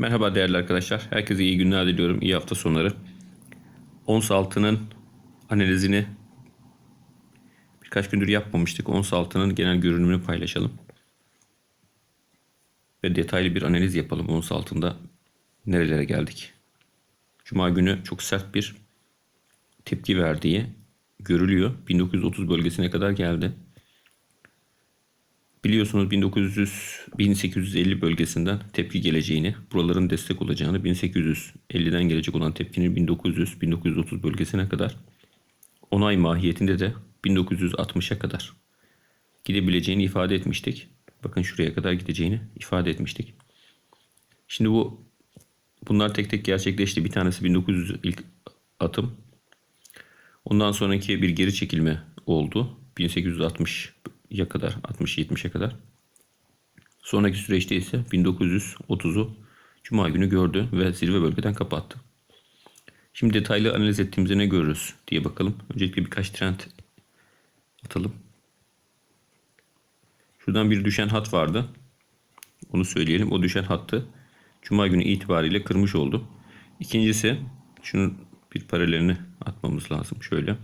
Merhaba değerli arkadaşlar. Herkese iyi günler diliyorum. İyi hafta sonları. Ons altının analizini birkaç gündür yapmamıştık. Ons altının genel görünümünü paylaşalım. Ve detaylı bir analiz yapalım. Ons altında nerelere geldik. Cuma günü çok sert bir tepki verdiği görülüyor. 1930 bölgesine kadar geldi. Biliyorsunuz 1900 1850 bölgesinden tepki geleceğini, buraların destek olacağını, 1850'den gelecek olan tepkinin 1900 1930 bölgesine kadar onay mahiyetinde de 1960'a kadar gidebileceğini ifade etmiştik. Bakın şuraya kadar gideceğini ifade etmiştik. Şimdi bu bunlar tek tek gerçekleşti. Bir tanesi 1900 ilk atım. Ondan sonraki bir geri çekilme oldu. 1860'ya kadar, 60-70'e kadar. Sonraki süreçte ise 1930'u Cuma günü gördü ve zirve bölgeden kapattı. Şimdi detaylı analiz ettiğimizde ne görürüz diye bakalım. Öncelikle birkaç trend atalım. Şuradan bir düşen hat vardı. Onu söyleyelim. O düşen hattı Cuma günü itibariyle kırmış oldu. İkincisi şunun bir paralelini atmamız lazım. Şöyle.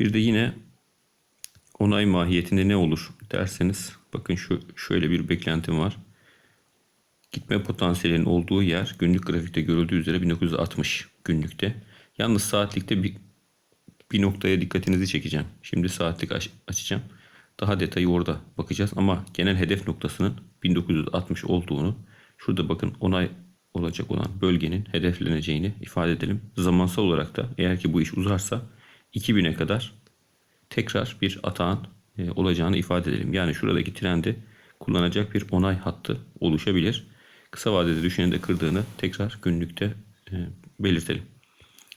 Bir de yine onay mahiyetinde ne olur derseniz bakın şu şöyle bir beklentim var. Gitme potansiyelinin olduğu yer günlük grafikte görüldüğü üzere 1960 günlükte. Yalnız saatlikte bir bir noktaya dikkatinizi çekeceğim. Şimdi saatlik aç, açacağım. Daha detayı orada bakacağız ama genel hedef noktasının 1960 olduğunu şurada bakın onay olacak olan bölgenin hedefleneceğini ifade edelim. Zamansal olarak da eğer ki bu iş uzarsa 2000'e kadar tekrar bir atağın e, olacağını ifade edelim. Yani şuradaki trendi kullanacak bir onay hattı oluşabilir. Kısa vadede düşeni de kırdığını tekrar günlükte e, belirtelim.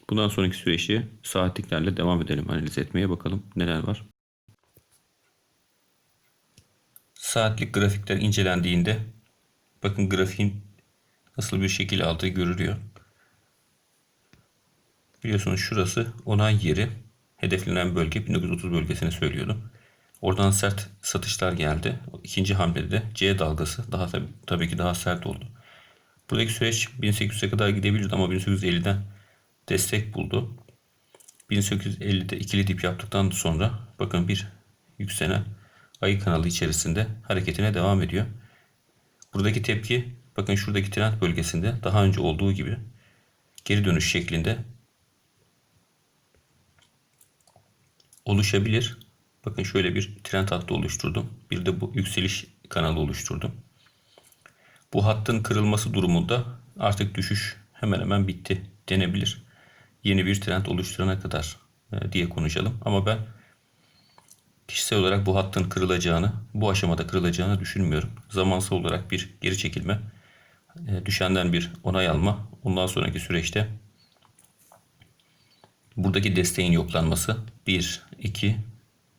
Bundan sonraki süreçte saatliklerle devam edelim. Analiz etmeye bakalım neler var. Saatlik grafikler incelendiğinde bakın grafiğin nasıl bir şekil aldığı görülüyor. Biliyorsunuz şurası onay yeri. Hedeflenen bölge 1930 bölgesini söylüyordum. Oradan sert satışlar geldi. İkinci hamlede de C dalgası daha tabii, tabii ki daha sert oldu. Buradaki süreç 1800'e kadar gidebilirdi ama 1850'den destek buldu. 1850'de ikili dip yaptıktan sonra bakın bir yükselen ayı kanalı içerisinde hareketine devam ediyor. Buradaki tepki bakın şuradaki trend bölgesinde daha önce olduğu gibi geri dönüş şeklinde oluşabilir. Bakın şöyle bir trend hattı oluşturdum. Bir de bu yükseliş kanalı oluşturdum. Bu hattın kırılması durumunda artık düşüş hemen hemen bitti denebilir. Yeni bir trend oluşturana kadar e, diye konuşalım. Ama ben kişisel olarak bu hattın kırılacağını, bu aşamada kırılacağını düşünmüyorum. Zamansal olarak bir geri çekilme, e, düşenden bir onay alma, ondan sonraki süreçte buradaki desteğin yoklanması 1, 2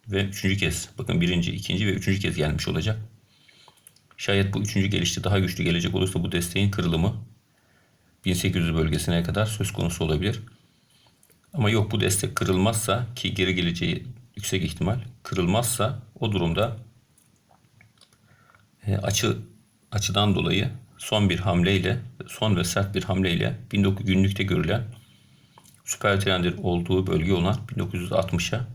ve 3. kez. Bakın birinci, ikinci ve üçüncü kez gelmiş olacak. Şayet bu üçüncü gelişte daha güçlü gelecek olursa bu desteğin kırılımı 1800 bölgesine kadar söz konusu olabilir. Ama yok bu destek kırılmazsa ki geri geleceği yüksek ihtimal kırılmazsa o durumda e, açı açıdan dolayı son bir hamleyle son ve sert bir hamleyle 19 günlükte görülen süper trendin olduğu bölge olan 1960'a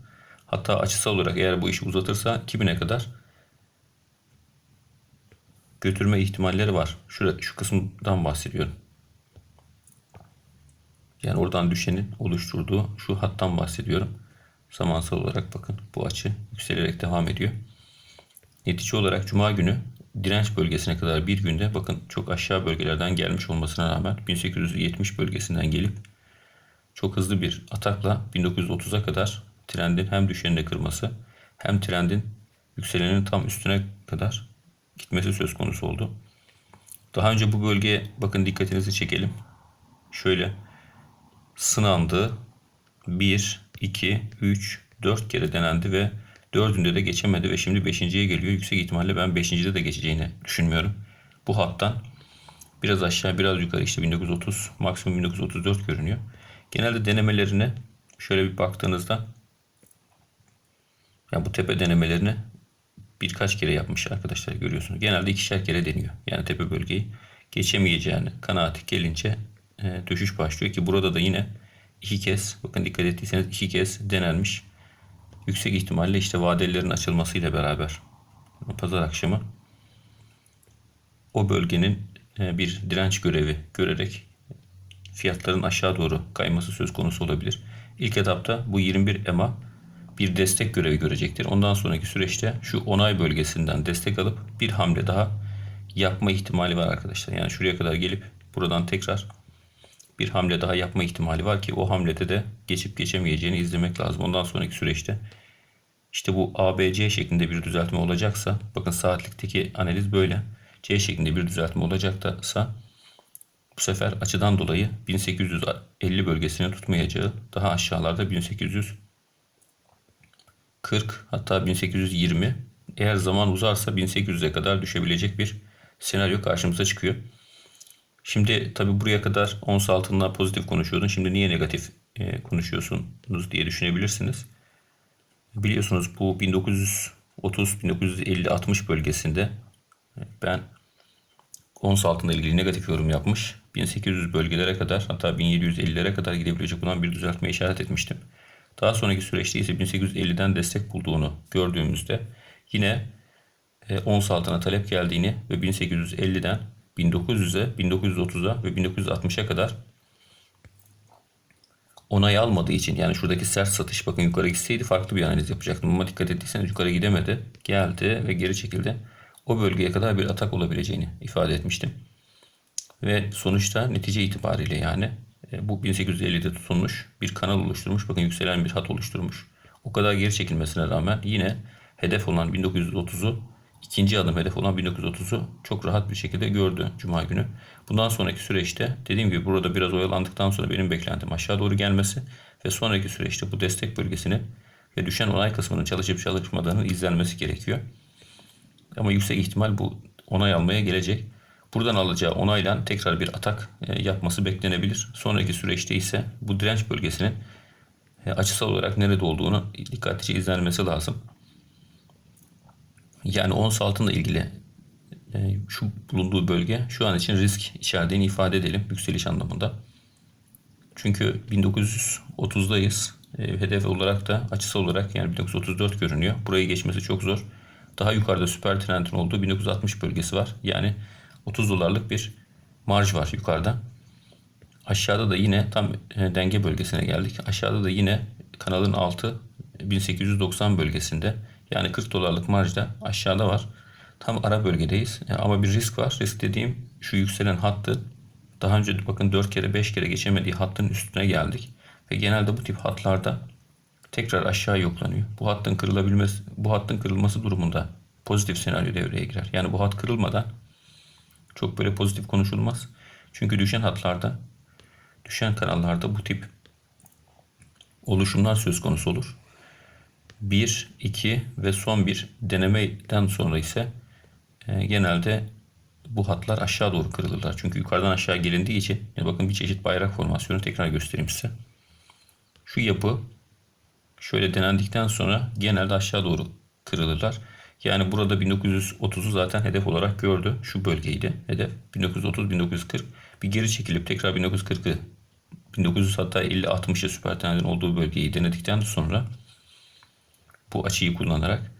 hatta açısal olarak eğer bu işi uzatırsa 2000'e kadar götürme ihtimalleri var. Şurada, şu kısımdan bahsediyorum. Yani oradan düşenin oluşturduğu şu hattan bahsediyorum. Zamansal olarak bakın bu açı yükselerek devam ediyor. Netice olarak Cuma günü direnç bölgesine kadar bir günde bakın çok aşağı bölgelerden gelmiş olmasına rağmen 1870 bölgesinden gelip çok hızlı bir atakla 1930'a kadar trendin hem düşenini kırması hem trendin yükselenin tam üstüne kadar gitmesi söz konusu oldu. Daha önce bu bölgeye bakın dikkatinizi çekelim. Şöyle sınandı. 1, 2, 3, 4 kere denendi ve dördünde de geçemedi ve şimdi 5.ye geliyor. Yüksek ihtimalle ben 5.de de geçeceğini düşünmüyorum. Bu hattan biraz aşağı biraz yukarı işte 1930 maksimum 1934 görünüyor. Genelde denemelerine şöyle bir baktığınızda yani bu tepe denemelerini birkaç kere yapmış arkadaşlar görüyorsunuz. Genelde ikişer kere deniyor. Yani tepe bölgeyi geçemeyeceğini kanaati gelince e, düşüş başlıyor ki burada da yine iki kez bakın dikkat ettiyseniz iki kez denenmiş. Yüksek ihtimalle işte vadelerin açılmasıyla beraber pazar akşamı o bölgenin e, bir direnç görevi görerek fiyatların aşağı doğru kayması söz konusu olabilir. İlk etapta bu 21 EMA bir destek görevi görecektir. Ondan sonraki süreçte şu onay bölgesinden destek alıp bir hamle daha yapma ihtimali var arkadaşlar. Yani şuraya kadar gelip buradan tekrar bir hamle daha yapma ihtimali var ki o hamlede de geçip geçemeyeceğini izlemek lazım. Ondan sonraki süreçte işte bu ABC şeklinde bir düzeltme olacaksa bakın saatlikteki analiz böyle. C şeklinde bir düzeltme olacaksa bu sefer açıdan dolayı 1850 bölgesini tutmayacağı daha aşağılarda 1840 hatta 1820 eğer zaman uzarsa 1800'e kadar düşebilecek bir senaryo karşımıza çıkıyor. Şimdi tabi buraya kadar ons altında pozitif konuşuyordun. Şimdi niye negatif e, konuşuyorsunuz diye düşünebilirsiniz. Biliyorsunuz bu 1930, 1950, 60 bölgesinde e, ben ons altında ilgili negatif yorum yapmış. 1800 bölgelere kadar hatta 1750'lere kadar gidebilecek olan bir düzeltme işaret etmiştim. Daha sonraki süreçte ise 1850'den destek bulduğunu gördüğümüzde yine e, ons altına talep geldiğini ve 1850'den 1900'e, 1930'a ve 1960'a kadar onay almadığı için yani şuradaki sert satış bakın yukarı gitseydi farklı bir analiz yapacaktım ama dikkat ettiyseniz yukarı gidemedi. Geldi ve geri çekildi. O bölgeye kadar bir atak olabileceğini ifade etmiştim. Ve sonuçta netice itibariyle yani e, bu 1850'de tutulmuş bir kanal oluşturmuş. Bakın yükselen bir hat oluşturmuş. O kadar geri çekilmesine rağmen yine hedef olan 1930'u ikinci adım hedef olan 1930'u çok rahat bir şekilde gördü Cuma günü. Bundan sonraki süreçte dediğim gibi burada biraz oyalandıktan sonra benim beklentim aşağı doğru gelmesi ve sonraki süreçte bu destek bölgesini ve düşen onay kısmının çalışıp çalışmadığının izlenmesi gerekiyor. Ama yüksek ihtimal bu onay almaya gelecek. Buradan alacağı onayla tekrar bir atak e, yapması beklenebilir. Sonraki süreçte ise bu direnç bölgesinin e, açısal olarak nerede olduğunu dikkatlice izlenmesi lazım. Yani ons altınla ilgili e, şu bulunduğu bölge şu an için risk içerdiğini ifade edelim yükseliş anlamında. Çünkü 1930'dayız. Hedef olarak da açısal olarak yani 1934 görünüyor. Burayı geçmesi çok zor. Daha yukarıda süper trendin olduğu 1960 bölgesi var. Yani 30 dolarlık bir marj var yukarıda. Aşağıda da yine tam e, denge bölgesine geldik. Aşağıda da yine kanalın altı 1890 bölgesinde. Yani 40 dolarlık marj da aşağıda var. Tam ara bölgedeyiz. Yani ama bir risk var. Risk dediğim şu yükselen hattı daha önce bakın 4 kere 5 kere geçemediği hattın üstüne geldik. Ve genelde bu tip hatlarda tekrar aşağı yoklanıyor. Bu hattın kırılabilmesi, bu hattın kırılması durumunda pozitif senaryo devreye girer. Yani bu hat kırılmadan çok böyle pozitif konuşulmaz. Çünkü düşen hatlarda, düşen kanallarda bu tip oluşumlar söz konusu olur. 1, 2 ve son bir denemeden sonra ise e, genelde bu hatlar aşağı doğru kırılırlar. Çünkü yukarıdan aşağı gelindiği için ya bakın bir çeşit bayrak formasyonu tekrar göstereyim size. Şu yapı şöyle denendikten sonra genelde aşağı doğru kırılırlar. Yani burada 1930'u zaten hedef olarak gördü. Şu bölgeydi hedef. 1930-1940 bir geri çekilip tekrar 1940'ı 1900 hatta 50-60'ı süper trendin olduğu bölgeyi denedikten sonra bu açıyı kullanarak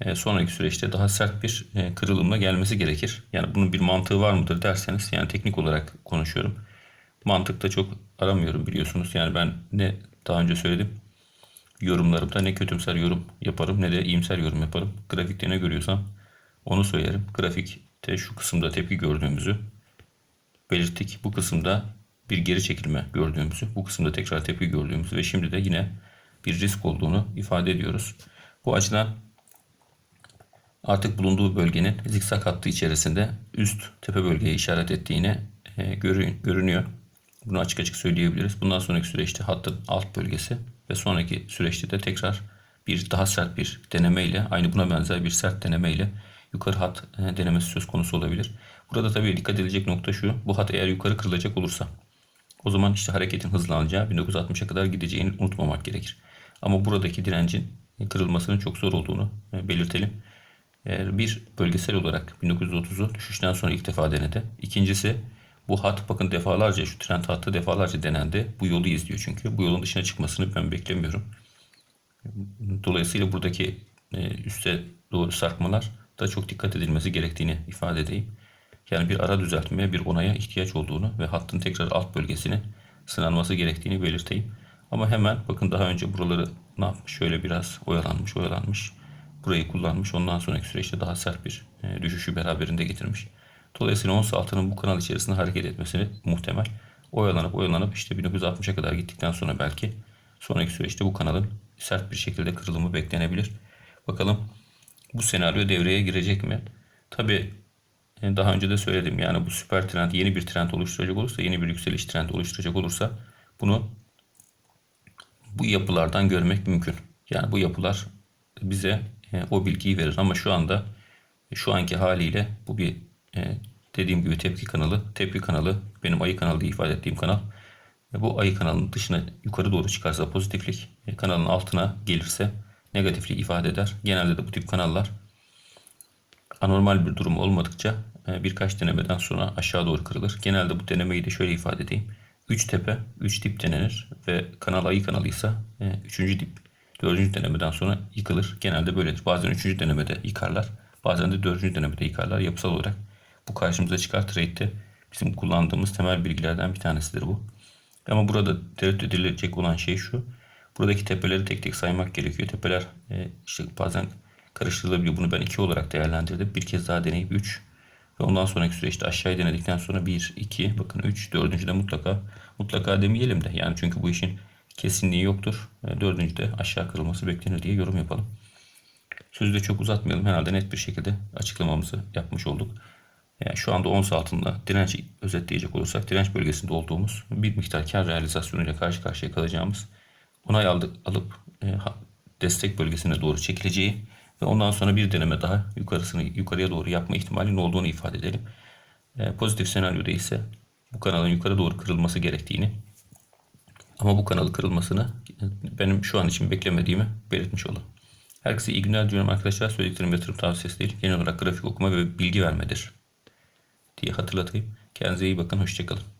e, sonraki süreçte daha sert bir e, kırılımla gelmesi gerekir. Yani bunun bir mantığı var mıdır derseniz yani teknik olarak konuşuyorum. Mantıkta çok aramıyorum biliyorsunuz. Yani ben ne daha önce söyledim yorumlarımda ne kötümser yorum yaparım ne de iyimser yorum yaparım. Grafikte ne görüyorsam onu söylerim. Grafikte şu kısımda tepki gördüğümüzü belirttik. Bu kısımda bir geri çekilme gördüğümüzü, bu kısımda tekrar tepki gördüğümüzü ve şimdi de yine bir risk olduğunu ifade ediyoruz. Bu açıdan artık bulunduğu bölgenin zikzak hattı içerisinde üst tepe bölgeye işaret ettiğini e, görünüyor. Bunu açık açık söyleyebiliriz. Bundan sonraki süreçte hattın alt bölgesi ve sonraki süreçte de tekrar bir daha sert bir denemeyle aynı buna benzer bir sert denemeyle yukarı hat e, denemesi söz konusu olabilir. Burada tabii dikkat edilecek nokta şu. Bu hat eğer yukarı kırılacak olursa O zaman işte hareketin hızlanacağı 1960'a kadar gideceğini unutmamak gerekir. Ama buradaki direncin kırılmasının çok zor olduğunu e, belirtelim. Bir bölgesel olarak 1930'u düşüşten sonra ilk defa denedi. İkincisi bu hat bakın defalarca şu trend hattı defalarca denendi. Bu yolu izliyor çünkü. Bu yolun dışına çıkmasını ben beklemiyorum. Dolayısıyla buradaki e, üste doğru sarkmalar da çok dikkat edilmesi gerektiğini ifade edeyim. Yani bir ara düzeltmeye, bir onaya ihtiyaç olduğunu ve hattın tekrar alt bölgesinin sınanması gerektiğini belirteyim. Ama hemen bakın daha önce buraları ne yapmış? Şöyle biraz oyalanmış, oyalanmış. Burayı kullanmış. Ondan sonraki süreçte daha sert bir e, düşüşü beraberinde getirmiş. Dolayısıyla ons altının bu kanal içerisinde hareket etmesi muhtemel. Oyalanıp oyalanıp işte 1960'a kadar gittikten sonra belki sonraki süreçte bu kanalın sert bir şekilde kırılımı beklenebilir. Bakalım bu senaryo devreye girecek mi? Tabi daha önce de söyledim yani bu süper trend yeni bir trend oluşturacak olursa yeni bir yükseliş trendi oluşturacak olursa bunu bu yapılardan görmek mümkün. Yani bu yapılar bize e, o bilgiyi verir ama şu anda şu anki haliyle bu bir e, dediğim gibi tepki kanalı. Tepki kanalı benim ayı kanalı diye ifade ettiğim kanal. E, bu ayı kanalının dışına yukarı doğru çıkarsa pozitiflik, e, kanalın altına gelirse negatiflik ifade eder. Genelde de bu tip kanallar anormal bir durum olmadıkça e, birkaç denemeden sonra aşağı doğru kırılır. Genelde bu denemeyi de şöyle ifade edeyim. 3 tepe, 3 dip denenir ve kanal ayı kanalıysa 3. dip, 4. denemeden sonra yıkılır. Genelde böyledir. Bazen 3. denemede yıkarlar. Bazen de 4. denemede yıkarlar. Yapısal olarak bu karşımıza çıkar. Trade'de bizim kullandığımız temel bilgilerden bir tanesidir bu. Ama burada tereddüt edilecek olan şey şu. Buradaki tepeleri tek tek saymak gerekiyor. Tepeler e, işte bazen karıştırılabiliyor. Bunu ben 2 olarak değerlendirdim. Bir kez daha deneyip 3 ve ondan sonraki süreçte aşağıya denedikten sonra 1, 2, bakın 3, dördüncü de mutlaka mutlaka demeyelim de. Yani çünkü bu işin kesinliği yoktur. E, dördüncü de aşağı kırılması beklenir diye yorum yapalım. Sözü de çok uzatmayalım. Herhalde net bir şekilde açıklamamızı yapmış olduk. Yani şu anda ons altında direnç özetleyecek olursak direnç bölgesinde olduğumuz bir miktar kar realizasyonuyla karşı karşıya kalacağımız onay aldık, alıp e, destek bölgesine doğru çekileceği ve ondan sonra bir deneme daha yukarısını yukarıya doğru yapma ihtimalinin olduğunu ifade edelim. E, pozitif senaryoda ise bu kanalın yukarı doğru kırılması gerektiğini ama bu kanalı kırılmasını benim şu an için beklemediğimi belirtmiş olalım. Herkese iyi günler diliyorum arkadaşlar. Söylediklerim yatırım tavsiyesi değil. Genel olarak grafik okuma ve bilgi vermedir diye hatırlatayım. Kendinize iyi bakın. Hoşçakalın.